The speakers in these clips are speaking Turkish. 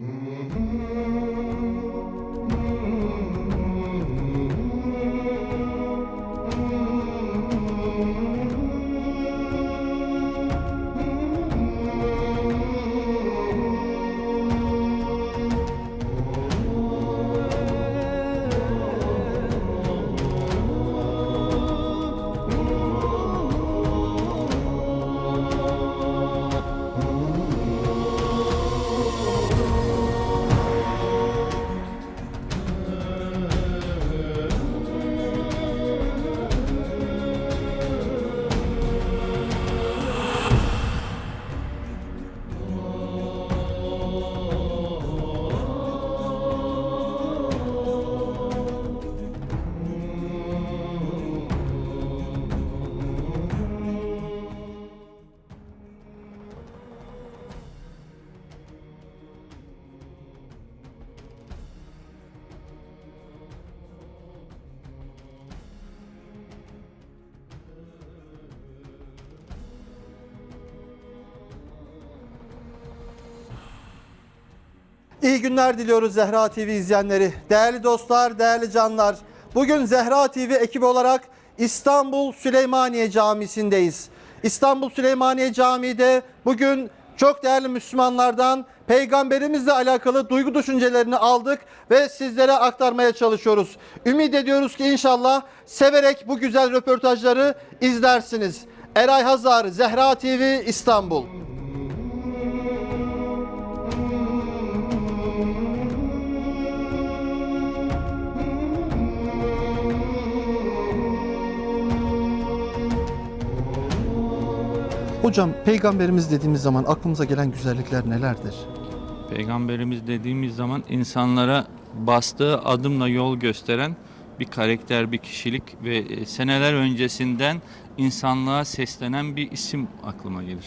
Mm-hmm. İyi günler diliyoruz Zehra TV izleyenleri. Değerli dostlar, değerli canlar. Bugün Zehra TV ekibi olarak İstanbul Süleymaniye Camisi'ndeyiz. İstanbul Süleymaniye Camii'de bugün çok değerli Müslümanlardan peygamberimizle alakalı duygu düşüncelerini aldık ve sizlere aktarmaya çalışıyoruz. Ümit ediyoruz ki inşallah severek bu güzel röportajları izlersiniz. Eray Hazar, Zehra TV İstanbul. Hocam peygamberimiz dediğimiz zaman aklımıza gelen güzellikler nelerdir? Peygamberimiz dediğimiz zaman insanlara bastığı adımla yol gösteren bir karakter, bir kişilik ve e, seneler öncesinden insanlığa seslenen bir isim aklıma gelir.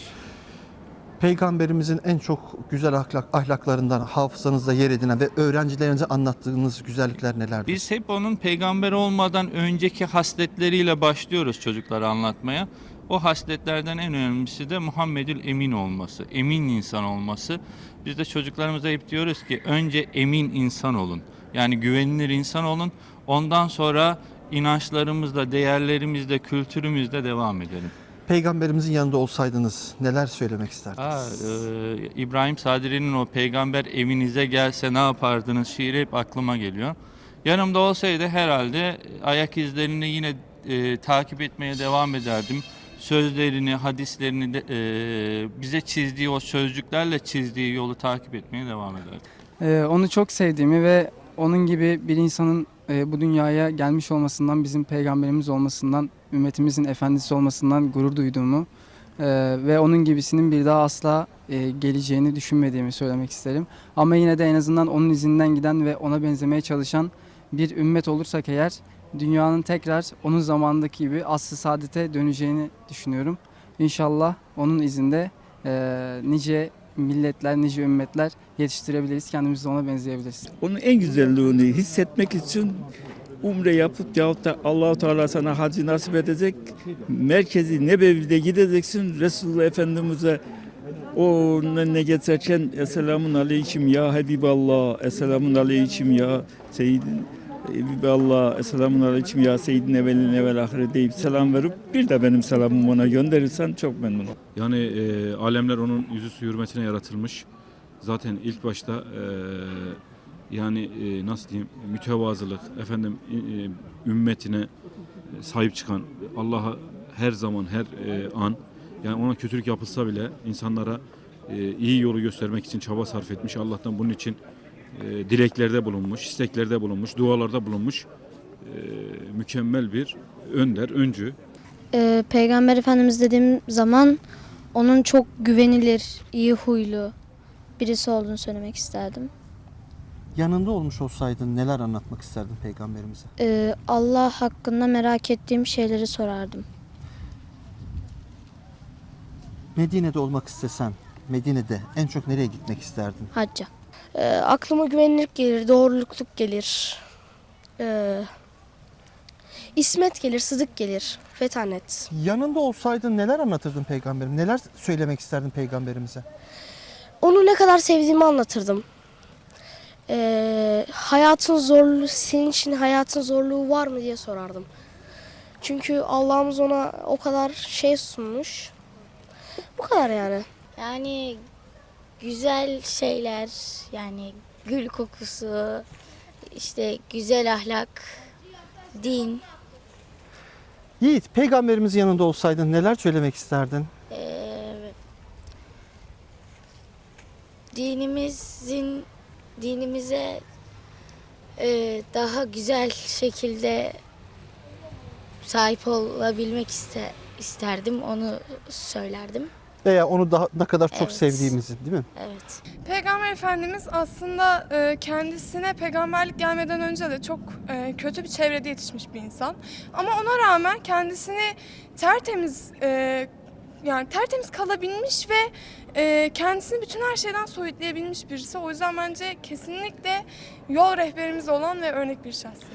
Peygamberimizin en çok güzel ahlak, ahlaklarından hafızanızda yer edinen ve öğrencilerinize anlattığınız güzellikler nelerdir? Biz hep onun peygamber olmadan önceki hasletleriyle başlıyoruz çocuklara anlatmaya. O hasletlerden en önemlisi de Muhammedül Emin olması, emin insan olması. Biz de çocuklarımıza hep diyoruz ki önce emin insan olun. Yani güvenilir insan olun. Ondan sonra inançlarımızla, değerlerimizle, kültürümüzle devam edelim. Peygamberimizin yanında olsaydınız neler söylemek isterdiniz? e, İbrahim Sadri'nin o peygamber evinize gelse ne yapardınız şiiri hep aklıma geliyor. Yanımda olsaydı herhalde ayak izlerini yine e, takip etmeye devam ederdim. Sözlerini, hadislerini de, e, bize çizdiği o sözcüklerle çizdiği yolu takip etmeye devam ederdim. Ee, onu çok sevdiğimi ve onun gibi bir insanın e, bu dünyaya gelmiş olmasından, bizim peygamberimiz olmasından, ümmetimizin efendisi olmasından gurur duyduğumu e, ve onun gibisinin bir daha asla e, geleceğini düşünmediğimi söylemek isterim. Ama yine de en azından onun izinden giden ve ona benzemeye çalışan bir ümmet olursak eğer dünyanın tekrar onun zamanındaki gibi aslı saadete döneceğini düşünüyorum. İnşallah onun izinde e, nice milletler, nice ümmetler yetiştirebiliriz. Kendimizi ona benzeyebiliriz. Onun en güzelliğini hissetmek için umre yapıp yahut da allah Teala sana hacı nasip edecek. Merkezi Nebevi'de gideceksin. Resulullah Efendimiz'e o önüne geçerken Esselamun Aleyküm ya Habiballah, Esselamun Aleyküm ya Seyyidin Habiballah, Esselamun Aleyküm ya Seyyidin Evelin Evel Ahire deyip selam verip bir de benim selamımı ona gönderirsen çok memnun. Yani e, alemler onun yüzü su hürmetine yaratılmış. Zaten ilk başta e, yani e, nasıl diyeyim mütevazılık, efendim e, ümmetine sahip çıkan Allah'a her zaman her e, an yani ona kötülük yapılsa bile insanlara e, iyi yolu göstermek için çaba sarf etmiş. Allah'tan bunun için e, dileklerde bulunmuş, isteklerde bulunmuş, dualarda bulunmuş. E, mükemmel bir önder, öncü. Ee, Peygamber Efendimiz dediğim zaman onun çok güvenilir, iyi huylu birisi olduğunu söylemek isterdim. Yanında olmuş olsaydın neler anlatmak isterdin peygamberimize? Ee, Allah hakkında merak ettiğim şeyleri sorardım. Medine'de olmak istesen, Medine'de en çok nereye gitmek isterdin? Hacca. Ee, aklıma güvenilirlik gelir, doğruluk gelir. Ee, İsmet gelir, sıdık gelir, fetanet. Yanında olsaydın neler anlatırdın peygamberim? Neler söylemek isterdin peygamberimize? Onu ne kadar sevdiğimi anlatırdım. Ee, hayatın zorluğu, senin için hayatın zorluğu var mı diye sorardım. Çünkü Allah'ımız ona o kadar şey sunmuş. Bu kadar yani. Yani güzel şeyler yani gül kokusu, işte güzel ahlak, din, Yiğit, peygamberimizin yanında olsaydın neler söylemek isterdin? eee, dinimizin dinimize eee, daha güzel şekilde sahip olabilmek iste, isterdim onu söylerdim. Veya onu daha ne kadar çok Evet. sevdiğimizi değil mi? Evet. Peygamber Efendimiz aslında e, kendisine peygamberlik gelmeden önce de çok e, kötü bir çevrede yetişmiş bir insan. Ama ona rağmen kendisini tertemiz e, yani tertemiz kalabilmiş ve e, kendisini bütün her şeyden soyutlayabilmiş birisi. O yüzden bence kesinlikle yol rehberimiz olan ve örnek bir şahsiyet.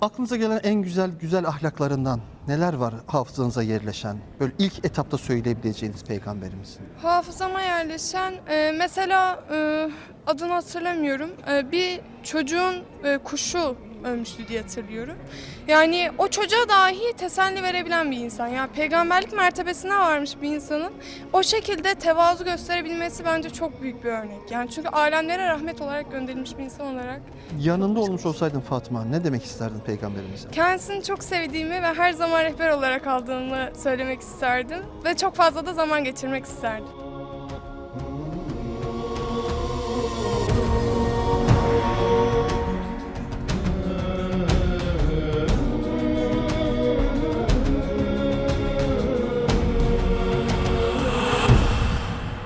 Aklınıza gelen en güzel güzel ahlaklarından neler var hafızanıza yerleşen? Böyle ilk etapta söyleyebileceğiniz peygamberimizin. Hafızama yerleşen e, mesela e, adını hatırlamıyorum. E, bir çocuğun e, kuşu ölmüştü diye hatırlıyorum. Yani o çocuğa dahi teselli verebilen bir insan. Yani peygamberlik mertebesine varmış bir insanın o şekilde tevazu gösterebilmesi bence çok büyük bir örnek. Yani çünkü alemlere rahmet olarak gönderilmiş bir insan olarak Yanında olmuş olsaydın Fatma ne demek isterdin peygamberimize? kendisini çok sevdiğimi ve her zaman rehber olarak aldığımı söylemek isterdim ve çok fazla da zaman geçirmek isterdim.